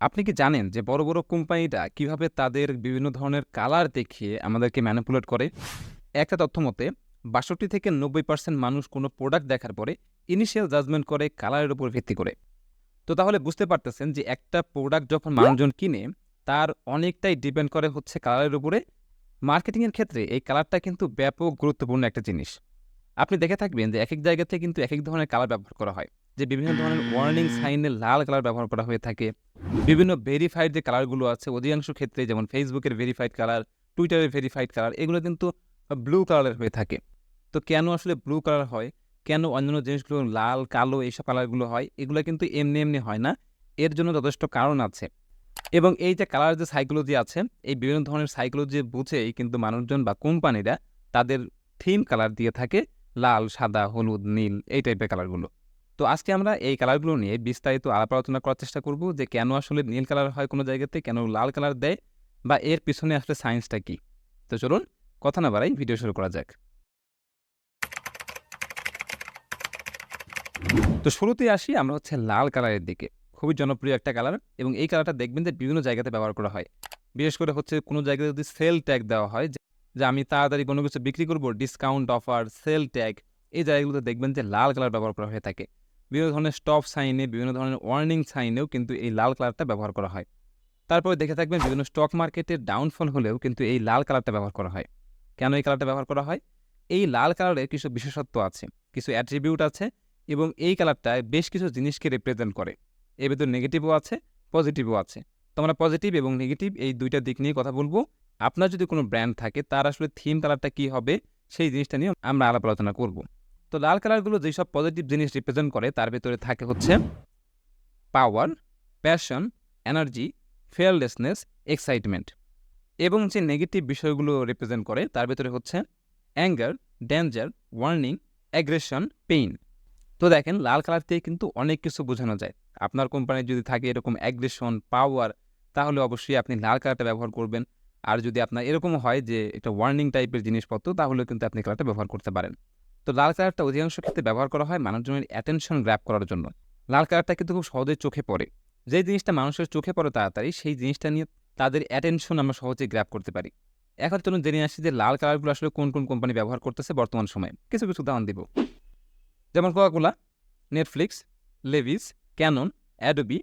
আপনি কি জানেন যে বড়, বড় কোম্পানিটা কীভাবে তাদের বিভিন্ন ধরনের কালার দেখিয়ে আমাদেরকে ম্যানিপুলেট করে? একটা তথ্য মতে ৬২ থেকে ৯০% মানুষ কোনো প্রোডাক্ট দেখার পরে ইনিশিয়াল জাজমেন্ট করে কালারের উপর ভিত্তি করে। তো তাহলে বুঝতে পারতেছেন যে একটা প্রোডাক্ট যখন মানুষজন কিনে তার অনেকটাই ডিপেন্ড করে হচ্ছে কালারের উপরে। মার্কেটিংয়ের ক্ষেত্রে এই কালারটা কিন্তু ব্যাপক গুরুত্বপূর্ণ একটা জিনিস। আপনি দেখে থাকবেন যে এক এক জায়গাতে কিন্তু একেক ধরনের কালার ব্যবহার করা হয়। যে বিভিন্ন ধরনের ওয়ার্নিং সাইনে লাল কালার ব্যবহার করা হয়ে থাকে। বিভিন্ন ভেরিফাইড যে কালারগুলো আছে অধিকাংশ ক্ষেত্রে যেমন ফেসবুকের ভেরিফাইড কালার, টুইটারের ভেরিফাইড কালার এগুলো কিন্তু ব্লু কালারের হয়ে থাকে। তো কেন আসলে ব্লু কালার হয়? কেন অন্যান্য জিনিসগুলো লাল, কালো এইসব কালারগুলো হয়? এগুলো কিন্তু এমনি, এমনি হয় না। এর জন্য যথেষ্ট কারণ আছে। এবং এই যে কালার যে সাইকোলজি আছে, এই বিভিন্ন ধরনের সাইকোলজি বুঝেই কিন্তু মানুষজন বা কোম্পানিরা তাদের থিম কালার দিয়ে থাকে লাল, সাদা, হলুদ, নীল এই টাইপের কালারগুলো। তো আজকে আমরা এই কালারগুলো নিয়ে বিস্তারিত আলাপ আলোচনা করার চেষ্টা করব যে কেন আসলে নীল কালার হয় কোনো জায়গাতে, কেন লাল কালার দেয় বা এর পিছনে আসলে সায়েন্সটা কী? তো চলুন কথা না বাড়াই ভিডিও শুরু করা যাক। তো শুরুতেই আসি আমরা হচ্ছে লাল কালারের দিকে। খুবই জনপ্রিয় একটা কালার এবং এই কালারটা দেখবেন যে বিভিন্ন জায়গাতে ব্যবহার করা হয়। বিশেষ করে হচ্ছে কোনো জায়গাতে যদি সেল ট্যাগ দেওয়া হয় যে আমি তাড়াতাড়ি কোনো কিছু বিক্রি করব, ডিসকাউন্ট অফার, সেল ট্যাগ এই জায়গাগুলোতে দেখবেন যে লাল কালার ব্যবহার করা হয়ে থাকে। বিভিন্ন ধরনের স্টপ সাইনে, বিভিন্ন ধরনের ওয়ার্নিং সাইনেও কিন্তু এই লাল কালারটা ব্যবহার করা হয়। তারপরে দেখে থাকবেন বিভিন্ন স্টক মার্কেটের ডাউনফল হলেও কিন্তু এই লাল কালারটা ব্যবহার করা হয়। কেন এই কালারটা ব্যবহার করা হয়? এই লাল কালারের কিছু বিশেষত্ব আছে, কিছু অ্যাট্রিবিউট আছে এবং এই কালারটায় বেশ কিছু জিনিসকে রিপ্রেজেন্ট করে। এর ভেতর নেগেটিভও আছে, পজিটিভও আছে। তো আমরা পজিটিভ এবং নেগেটিভ এই দুইটা দিক নিয়ে কথা বলব। আপনার যদি কোনো ব্র্যান্ড থাকে তার আসলে থিম কালারটা কী হবে সেই জিনিসটা নিয়ে আমরা আলাপ আলোচনা করব। তো লাল কালারগুলো যেসব পজিটিভ জিনিস রিপ্রেজেন্ট করে তার ভেতরে থাকে হচ্ছে power, passion, energy, fearlessness excitement. এবং যে নেগেটিভ বিষয়গুলো রিপ্রেজেন্ট করে তার ভেতরে হচ্ছে anger, danger, warning, aggression, pain. তো দেখেন লাল কালার দিয়ে কিন্তু অনেক কিছু বোঝানো যায়। আপনার কোম্পানির যদি থাকে এরকম অ্যাগ্রেশন, পাওয়ার তাহলে অবশ্যই আপনি লাল কালারটা ব্যবহার করবেন। আর যদি আপনার এরকম হয় যে একটা ওয়ার্নিং টাইপের জিনিসপত্র তাহলে কিন্তু আপনি কালারটা ব্যবহার করতে পারেন। তো লাল কালারটা অধিকাংশ ক্ষেত্রে ব্যবহার করা হয় মানুষজনের অ্যাটেনশন গ্র্যাব করার জন্য। লাল কালারটা কিন্তু খুব সহজেই চোখে পড়ে। যে জিনিসটা মানুষের চোখে পড়ে তাড়াতাড়ি সেই জিনিসটা নিয়ে তাদের অ্যাটেনশন আমরা সহজে গ্র্যাব করতে পারি। এখন চলুন জেনে আসি যে লাল কালারগুলো আসলে কোন, কোন কোম্পানি ব্যবহার করতেছে বর্তমান সময়ে। কিছু, কিছু উদাহরণ দিব। যেমন Coca-Cola, Netflix, Levi's, Canon, Adobe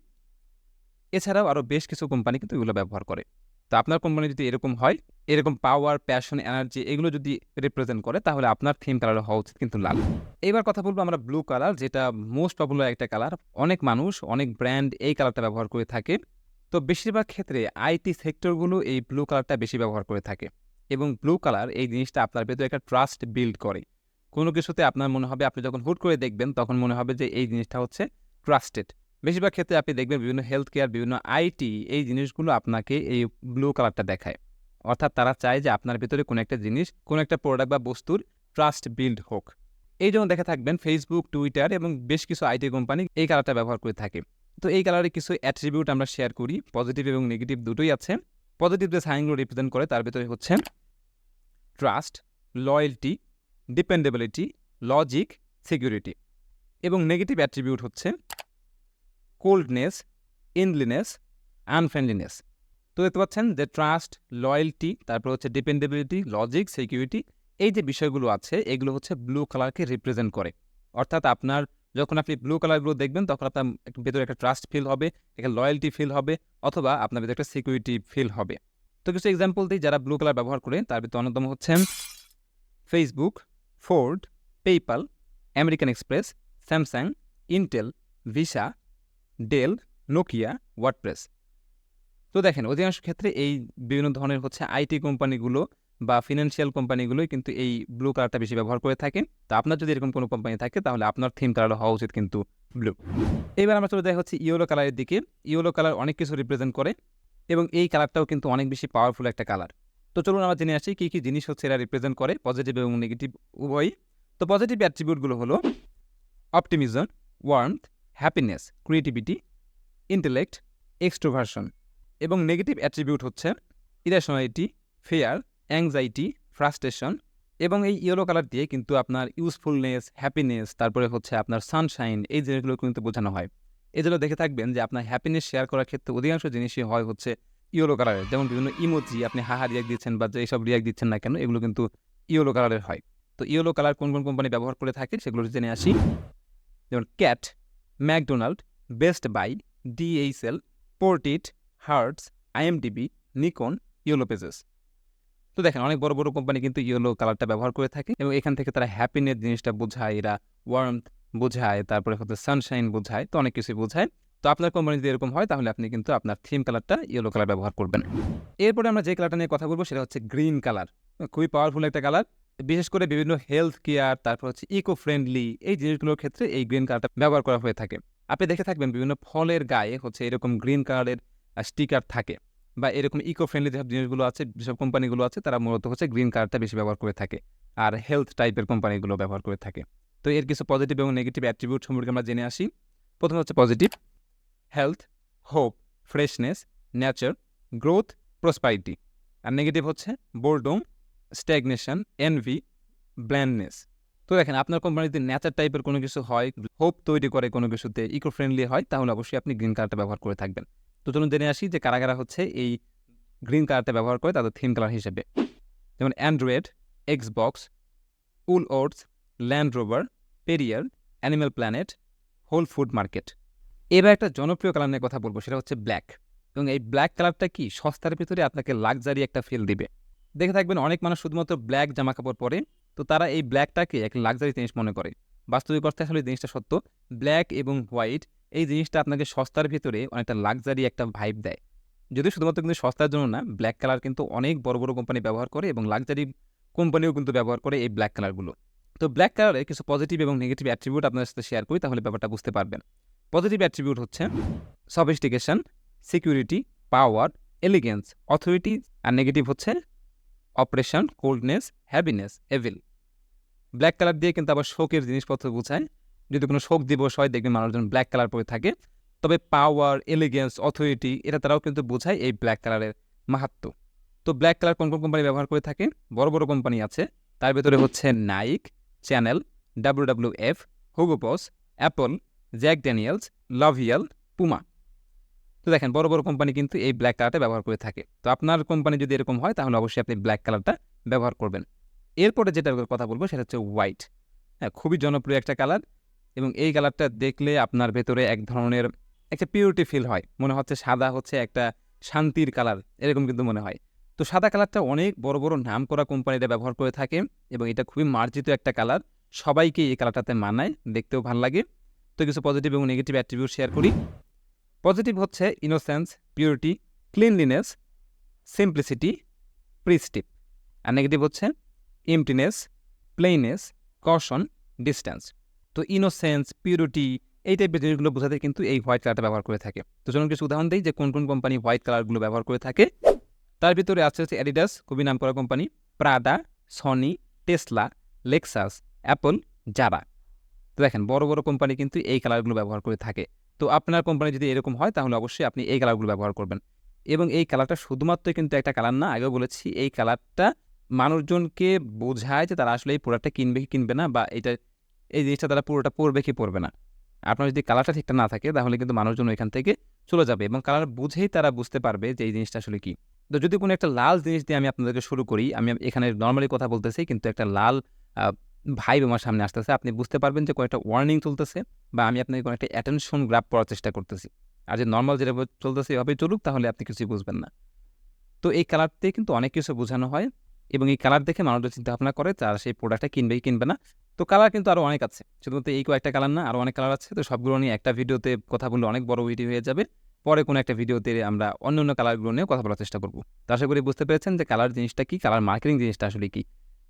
এছাড়াও আরও বেশ কিছু কোম্পানি কিন্তু এগুলো ব্যবহার করে। তো আপনার কোম্পানি যদি এরকম হয়, এরকম পাওয়ার, প্যাশন, এনার্জি এগুলো যদি রিপ্রেজেন্ট করে তাহলে আপনার থিম কালার হওয়া উচিত কিন্তু লাল। এবার কথা বলব আমরা ব্লু কালার যেটা মোস্ট পপুলার একটা কালার। অনেক মানুষ, অনেক ব্র্যান্ড এই কালারটা ব্যবহার করে থাকে। তো বেশিরভাগ ক্ষেত্রে আইটি সেক্টরগুলো এই ব্লু কালারটা বেশি ব্যবহার করে থাকে। এবং ব্লু কালার এই জিনিসটা আপনার ভেতরে একটা ট্রাস্ট বিল্ড করে। কোনো কিছুতে আপনার মনে হবে আপনি যখন হুট করে দেখবেন তখন মনে হবে যে এই জিনিসটা হচ্ছে ট্রাস্টেড। বেশিরভাগ ক্ষেত্রে আপনি দেখবেন বিভিন্ন হেলথ কেয়ার, বিভিন্ন আইটি এই জিনিসগুলো আপনাকে এই ব্লু কালারটা দেখায়। অর্থাৎ তারা চায় যে আপনার ভেতরে কোনো একটা জিনিস, কোনো একটা প্রোডাক্ট বা বস্তুর ট্রাস্ট বিল্ড হোক। এই জন্য দেখে থাকবেন ফেসবুক, টুইটার এবং বেশ কিছু আইটি কোম্পানি এই কালারটা ব্যবহার করে থাকে। তো এই কালারের কিছু অ্যাট্রিবিউট আমরা শেয়ার করি। পজিটিভ এবং নেগেটিভ দুটোই আছে। পজিটিভ যে সাইনগুলো রিপ্রেজেন্ট করে তার ভিতরে হচ্ছে trust, loyalty, dependability, logic, security. এবং নেগেটিভ অ্যাট্রিবিউট হচ্ছে কোল্ডনেস, ইনলিনেস, আনফ্রেন্ডলিনেস। তো দেখতে পাচ্ছেন যে ট্রাস্ট, লয়্যালটি তারপর হচ্ছে ডিপেন্ডেবিলিটি, লজিক, সিকিউরিটি এই যে বিষয়গুলো আছে এগুলো হচ্ছে ব্লু কালারকে রিপ্রেজেন্ট করে। অর্থাৎ আপনার যখন আপনি ব্লু কালারগুলো দেখবেন তখন আপনার ভেতরে একটা ট্রাস্ট ফিল হবে, একটা লয়্যালটি ফিল হবে অথবা আপনার ভেতরে একটা সিকিউরিটি ফিল হবে। তো কিছু এক্সাম্পল দিই যারা ব্লু কালার ব্যবহার করে তার ভিতরে অন্যতম হচ্ছেন Facebook, Ford, PayPal, American Express, Samsung, Intel, Visa, Dell, Nokia, WordPress. তো দেখেন অধিকাংশ ক্ষেত্রে এই বিভিন্ন ধরনের হচ্ছে আইটি কোম্পানিগুলো বা ফিনান্সিয়াল কোম্পানিগুলোই কিন্তু এই ব্লু কালারটা বেশি ব্যবহার করে থাকে। তো আপনার যদি এরকম কোনো কোম্পানি থাকে তাহলে আপনার থিম কালার হওয়া উচিত কিন্তু ব্লু। এবার আমরা চলে দেখা হচ্ছে ইয়েলো কালারের দিকে। ইয়েলো কালার অনেক কিছু রিপ্রেজেন্ট করে এবং এই কালারটাও কিন্তু অনেক বেশি পাওয়ারফুল একটা কালার। তো চলুন আমরা জেনে আসি কী, কী জিনিস হচ্ছে এরা রিপ্রেজেন্ট করে পজিটিভ এবং নেগেটিভ উভয়ই। তো পজিটিভ অ্যাট্রিবিউটগুলো হলো optimism, warmth, happiness, creativity, intellect, extroversion. এবং নেগেটিভ অ্যাট্রিবিউট হচ্ছে ইরেশনালিটি, ফেয়ার অ্যাংজাইটি, ফ্রাস্ট্রেশন এবং এই ইয়েলো কালার দিয়ে কিন্তু আপনার ইউজফুলনেস, হ্যাপিনেস তারপরে হচ্ছে আপনার সানশাইন এই জিনিসগুলো কিন্তু বোঝানো হয়। জন্য দেখে থাকবেন যে আপনার হ্যাপিনেস শেয়ার করার ক্ষেত্রে অধিকাংশ জিনিসই হয় হচ্ছে ইয়েলো কালারের যেমন বিভিন্ন ইমোজি আপনি হাহা রিয়াক্ট দিচ্ছেন বা এইসব রিয়াক্ট দিচ্ছেন না কেন এগুলো কিন্তু ইয়েলো কালারের হয় তো ইয়েলো কালার কোন কোন কোম্পানি ব্যবহার করে থাকে সেগুলো জেনে আসি যেমন Cat McDonald, Best Buy DHL Post-it, Hertz IMDb Nikon, yellow pages. তো দেখেন, অনেক বড় বড় কোম্পানি কিন্তু ইয়েলো কালারটা ব্যবহার করে থাকে এবং এখান থেকে তারা হ্যাপিনেস জিনিসটা বোঝায়, এরা ওয়ার্ম বোঝায়, তারপরে হচ্ছে সানশাইন বোঝায়, তো অনেক কিছুই বোঝায়। তো আপনার কোম্পানি যদি এরকম হয়, তাহলে আপনি কিন্তু আপনার থিম কালারটা ইয়েলো কালার ব্যবহার করবেন। এরপরে আমরা যে কালারটা নিয়ে কথা বলব, সেটা হচ্ছে গ্রিন কালার। খুবই পাওয়ারফুল একটা কালার। বিশেষ করে বিভিন্ন হেলথ কেয়ার তারপর হচ্ছে ইকো ফ্রেন্ডলি এই জিনিসগুলোর ক্ষেত্রে এই গ্রিন কালারটা ব্যবহার করা হয়ে থাকে। আপনি দেখে থাকবেন বিভিন্ন ফলের গায়ে হচ্ছে এরকম গ্রিন কালারের স্টিকার থাকে বা এরকম ইকো ফ্রেন্ডলি যেসব জিনিসগুলো আছে, যেসব কোম্পানিগুলো আছে, তারা মূলত হচ্ছে গ্রিন কালারটা বেশি ব্যবহার করে থাকে আর হেলথ টাইপের কোম্পানিগুলো ব্যবহার করে থাকে। তো এর কিছু পজিটিভ এবং নেগেটিভ অ্যাট্রিবিউট সম্পর্কে আমরা জেনে আসি। প্রথমে হচ্ছে positive health hope freshness nature growth prosperity আর নেগেটিভ হচ্ছে বোর্ডম স্ট্যাগনেশন এনভি ব্ল্যান্ডনেস তো দেখেন, আপনার কোম্পানিতে নেচার টাইপের কোনো কিছু হয় হোপ তৈরি করে কোনো কিছুতে ইকো ফ্রেন্ডলি হয়, তাহলে অবশ্যই আপনি গ্রিন কালারটা ব্যবহার করে থাকবেন। তো চলুন জেনে আসি যে কারা কারা হচ্ছে এই গ্রিন কালারটা ব্যবহার করে তাদের থিম কালার হিসেবে। যেমন Android Xbox wool oats Land Rover Perrier Animal Planet Whole Food Market এবার একটা জনপ্রিয় কালার নিয়ে কথা বলব, সেটা হচ্ছে ব্ল্যাক এবং এই ব্ল্যাক কালারটা কি? সস্তার ভিতরে আপনাকে লাক্সারি একটা ফিল দিবে। দেখে থাকবেন অনেক মানুষ শুধুমাত্র ব্ল্যাক জামা কাপড় পরে। তো তারা এই ব্ল্যাকটাকে এক লাক্সারি জিনিস মনে করে। বাস্তবিক অর্থে আসলে জিনিসটা সত্য। ব্ল্যাক এবং হোয়াইট এই জিনিসটা আপনাকে সস্তার ভিতরে অনেকটা লাক্সারি একটা ভাইব দেয়। যদিও শুধুমাত্র কিন্তু সস্তার জন্য না ব্ল্যাক কালার কিন্তু অনেক বড় বড় কোম্পানি ব্যবহার করে এবং লাক্সারি কোম্পানিও কিন্তু ব্যবহার করে এই ব্ল্যাক কালারগুলো তো ব্ল্যাক কালারে কিছু পজিটিভ এবং নেগেটিভ অ্যাট্রিবিউট আপনার সাথে শেয়ার করি, তাহলে ব্যাপারটা বুঝতে পারবেন। পজিটিভ অ্যাট্রিবিউট হচ্ছে sophistication security power elegance authority আর নেগেটিভ হচ্ছে oppression, coldness happiness evil. Black colour দিয়ে কিন্তু আবার শোকের জিনিসপত্র বোঝায় যদি কোনো শোক দিবস হয়, দেখবেন মানুষজন ব্ল্যাক কালার পরে থাকে। তবে পাওয়ার, এলিগেন্স, অথরিটি, এটা তারাও কিন্তু বোঝায় এই ব্ল্যাক কালারের মাহাত্ম তো ব্ল্যাক কালার কোন কোন কোম্পানি ব্যবহার করে থাকে? বড় বড় কোম্পানি আছে। তার ভেতরে হচ্ছে Nike, Chanel W W F Hugo Boss Apple, Jack Daniels, লাভিয়াল, Puma. তো দেখেন, বড় বড় কোম্পানি কিন্তু এই ব্ল্যাক কালারটা ব্যবহার করে থাকে। তো আপনার কোম্পানি যদি এরকম হয়, তাহলে অবশ্যই আপনি ব্ল্যাক কালারটা ব্যবহার করবেন। এরপরে যেটা কথা বলব, সেটা হচ্ছে হোয়াইট হ্যাঁ খুবই জনপ্রিয় একটা কালার এবং এই কালারটা দেখলে আপনার ভেতরে এক ধরনের একটা পিউরিটি ফিল হয়। মনে হচ্ছে সাদা হচ্ছে একটা শান্তির কালার এরকম কিন্তু মনে হয়। তো সাদা কালারটা অনেক বড় বড় নাম করা কোম্পানিটা ব্যবহার করে থাকে এবং এটা খুবই মার্জিত একটা কালার সবাইকে এই কালারটাতে মানায়, দেখতেও ভালো লাগে। তো কিছু পজিটিভ এবং নেগেটিভ অ্যাট্রিবিউট শেয়ার করি। পজিটিভ হচ্ছে innocence purity cleanliness simplicity pristine আর নেগেটিভ হচ্ছে ইমটিনেস প্লেইনেস কশন ডিস্টেন্স তো ইনোসেন্স পিউরিটি এই টাইপের জিনিসগুলো বোঝাতে কিন্তু এই হোয়াইট কালারটা ব্যবহার করে থাকে। তো চলুন কিছু উদাহরণ দিই যে কোন কোন কোম্পানি হোয়াইট কালারগুলো ব্যবহার করে থাকে। তার ভিতরে আছে হচ্ছে অ্যাডিডাস খুবই নাম করা company Prada Sony Tesla Lexus Apple Zara তো দেখেন বড় বড় কোম্পানি কিন্তু এই কালারগুলো ব্যবহার করে থাকে। তো আপনার কোম্পানি যদি এরকম হয়, তাহলে অবশ্যই আপনি এই কালারগুলো ব্যবহার করবেন। এবং এই কালারটা শুধুমাত্র কিন্তু একটা কালার না, আগেও বলেছি, এই কালারটা মানুষজনকে বোঝায় যে তারা আসলে এই প্রোডাক্টটা কিনবে কি কিনবে না বা এটা, এই জিনিসটা তারা পুরোটা পরবে কি পরবে না। আপনার যদি কালারটা ঠিকঠাক না থাকে, তাহলে কিন্তু মানুষজন এখান থেকে চলে যাবে এবং কালার বুঝেই তারা বুঝতে পারবে যে এই জিনিসটা আসলে কি। তো যদি কোনো একটা লাল জিনিস দিয়ে আমি আপনাদেরকে শুরু করি, আমি এখানে নর্মালি কথা বলতেছি, কিন্তু একটা লাল ভাইব আমার সামনে আসতেছে। আপনি বুঝতে পারবেন যে কয়েকটা ওয়ার্নিং চলতেছে বা আমি আপনাকে কোনো একটা অ্যাটেনশন গ্রাপ করার চেষ্টা করতেছি। আর যে নর্মাল যেটা চলতেছে, এভাবেই চলুক, তাহলে আপনি কিছুই বুঝবেন না। তো এই কালার কিন্তু অনেক কিছু বোঝানো হয় এবং এই কালার দেখে মানুষজন চিন্তা ভাবনা করে তারা সেই প্রোডাক্টটা কিনবে কিনবে না? তো কালার কিন্তু আরও অনেক আছে। শুধুমাত্র এই কয়েকটা কালার না আরও অনেক কালার আছে। তো সবগুলো নিয়ে একটা ভিডিওতে কথা বললে অনেক বড় ভিডিও হয়ে যাবে। পরে কোনো একটা ভিডিওতে আমরা অন্য অন্য কালারগুলো নিয়ে কথা বলার চেষ্টা করব। তো আশা করি বুঝতে পেরেছেন যে কালার জিনিসটা কি কালার মার্কেটিং জিনিসটা আসলে কি।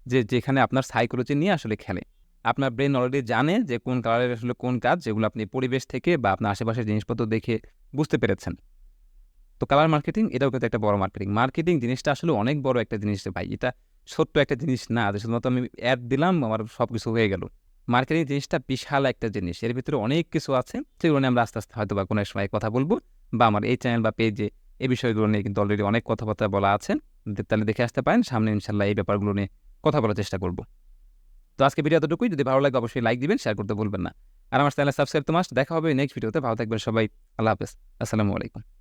যে যেখানে আপনার সাইকোলজি নিয়ে আসলে খেলে। আপনার ব্রেন অলরেডি জানে যে কোন কালারের আসলে কোন কাজ যেগুলো আপনি পরিবেশ থেকে বা আপনার আশেপাশের জিনিসপত্র দেখে বুঝতে পেরেছেন। তো কালার মার্কেটিং এটাও কিন্তু একটা বড় মার্কেটিং মার্কেটিং জিনিসটা আসলে অনেক বড় একটা জিনিস ভাই। এটা ছোট্ট একটা জিনিস না। যে শুধুমাত্র আমি অ্যাড দিলাম, আমার সব কিছু হয়ে গেল। মার্কেটিং জিনিসটা বিশাল একটা জিনিস। এর ভিতরে অনেক কিছু আছে সেগুলো নিয়ে আমরা আস্তে আস্তে হয়তো বা কোনো এক সময় কথা বলব বা আমার এই চ্যানেল বা পেজে এই বিষয়গুলো নিয়ে কিন্তু অলরেডি অনেক কথাবার্তা বলা আছে। তাহলে দেখে আসতে পারেন। সামনে ইনশাল্লাহ এই ব্যাপারগুলো নিয়ে কথা বলার চেষ্টা করব। তো আজকে ভিডিও এতটুকুই। যদি ভালো লাগে অবশ্যই লাইক দিবেন শেয়ার করতে বলবেন না। আর আমার চ্যানেল সাবস্ক্রাইব তো মাস্ট দেখা হবে নেক্সট ভিডিওতে ভালো থাকবেন সবাই। আল্লাহ হাফেজ। আসসালামু আলাইকুম।